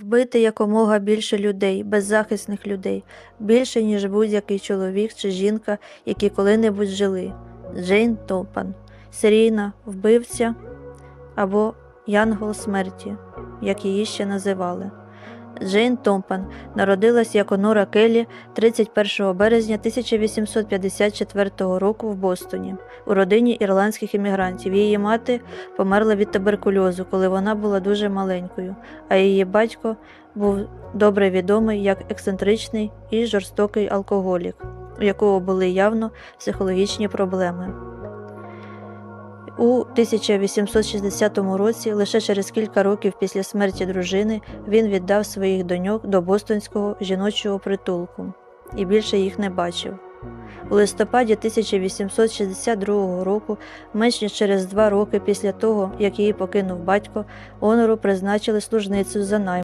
Вбити якомога більше людей, беззахисних людей, більше, ніж будь-який чоловік чи жінка, які коли-небудь жили. Джейн Топан, серійна вбивця або Янгол смерті, як її ще називали. Джейн Томпан народилась як Онора Келлі 31 березня 1854 року в Бостоні у родині ірландських іммігрантів. Її мати померла від туберкульозу, коли вона була дуже маленькою, а її батько був добре відомий як ексцентричний і жорстокий алкоголік, у якого були явно психологічні проблеми. У 1860 році, лише через кілька років після смерті дружини, він віддав своїх доньок до бостонського жіночого притулку і більше їх не бачив. У листопаді 1862 року, менш ніж через два роки після того, як її покинув батько, Онору призначили служницею за найм.